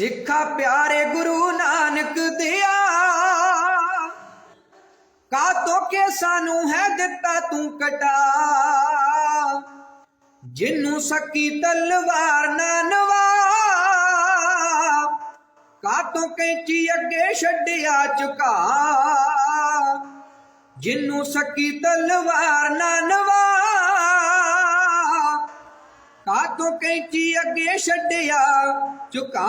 ਸਿੱਖਾ ਪਿਆਰੇ ਗੁਰੂ ਨਾਨਕ ਦਿਆ। ਕਾਤੋਂ ਕੇ ਸਾਨੂੰ ਹੈ ਦਿੱਤਾ ਤੂੰ ਕਟਾ। ਜਿੰਨੂੰ ਸਕੀ ਤਲਵਾਰ ਨਾ ਨਵਾ। ਕਾਤੋਂ ਕੈਂਚੀ ਅੱਗੇ ਛੱਡਿਆ ਚੁਕਾ ਜਿੰਨੂੰ ਸਕੀ ਤਲਵਾਰ ਨਾ ਨਵਾ। ਕਾਤੋਂ ਕੈਂਚੀ ਅੱਗੇ ਛੱਡਿਆ ਚੁਕਾ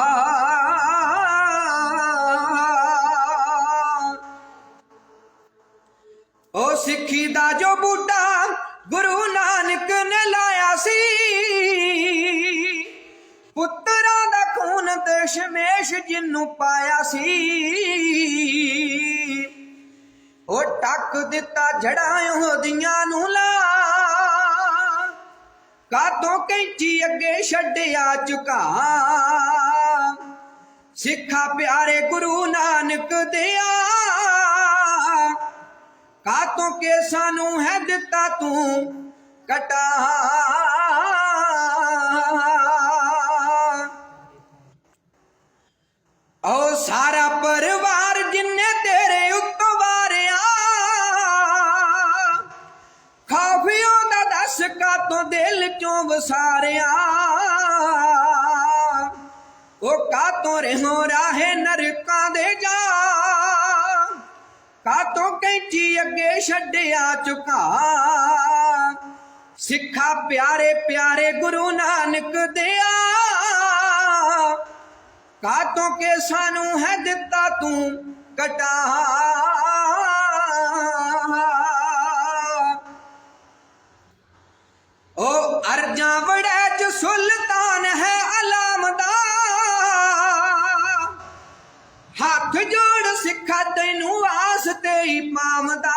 ਉਹ ਸਿੱਖੀ ਦਾ ਜੋ ਬੂਟਾ ਗੁਰੂ ਨਾਨਕ ਨੇ ਲਾਇਆ ਸੀ, ਪੁੱਤਰਾਂ ਦਾ ਖੂਨ ਤੇ ਸ਼ਮੇਸ਼ ਜਿੰਨੂੰ ਪਾਇਆ ਸੀ। ਉਹ ਟੱਕ ਦਿੱਤਾ ਜੜਾਂ ਉਹਦੀਆਂ ਨੂੰ ਲਾ ਕਾਤੋਂ ਕੈਂਚੀ ਅੱਗੇ ਛੱਡਿਆ ਝੁਕਾ? ਸਿੱਖਾ ਪਿਆਰੇ ਗੁਰੂ ਨਾਨਕ ਦਿਆ। ਕਾਤੋਂ ਕੇ ਸਾਨੂੰ ਹੈ ਦਿੱਤਾ ਤੂੰ ਕਟਾ? ਓ ਸਾਰਾ ਪਰਿਵਾਰ ਦੱਸ ਦਿਲ ਚੋਂ ਵਸਾਰਿਆ। ਉਹ ਕਾਤੋਂ ਰਹਿਓ ਰਾਹੇ ਨਰਕਾਂ ਦੇ ਜਾ। ਕਾਤੋਂ ਕੈਂਚੀ ਅੱਗੇ ਛੱਡਿਆ ਚੁਕਾ। ਸਿੱਖਾ ਪਿਆਰੇ ਪਿਆਰੇ ਗੁਰੂ ਨਾਨਕ ਦਿਆ। ਕਾਤੋਂ ਕੇ ਸਾਨੂੰ ਹੈ ਦਿੱਤਾ ਤੂੰ ਕਟਾ। ਹੱਥ ਜੋੜ ਸਿੱਖਾ ਤੈਨੂੰ ਆਸ ਤੇ ਹੀ ਪਾਮਦਾ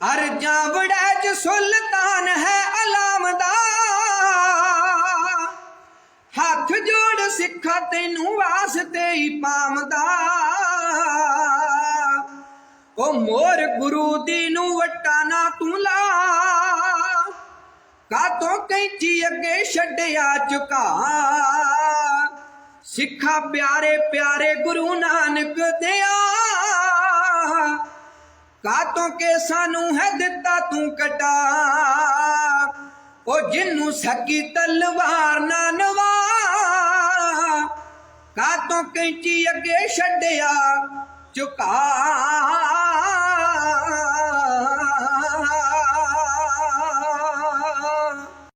ਅਰਜਾਂ ਵੜੈ ਚ ਸੁਲਤਾਨ ਹੈ ਅਲਾਮਦਾ। ਹੱਥ ਜੋੜ ਸਿੱਖਾ ਤੈਨੂੰ ਆਸ ਤੇ ਹੀ ਪਾਮਦਾ ਉਹ ਮੋਰ ਗੁਰੂ ਦੀ ਨੂੰ ਵਟਾ ਨਾ ਤੂੰ ਲਾ। ਕਾਤੋਂ ਕੈਂਚੀ ਅੱਗੇ ਛੱਡਿਆ ਝੁਕਾ। ਸਿੱਖਾ ਪਿਆਰੇ ਪਿਆਰੇ ਗੁਰੂ ਨਾਨਕ ਦਿਆ। ਕਾਤੋਂ ਕੇ ਸਾਨੂੰ ਹੈ ਦਿੱਤਾ ਤੂੰ ਕਟਾ। ਉਹ ਜਿੰਨੂੰ ਸਕੀ ਤਲਵਾਰ ਨਾ ਨਵਾ। ਕਾਤੋਂ ਕੈਂਚੀ ਅੱਗੇ ਛੱਡਿਆ, ਝੁਕਾ।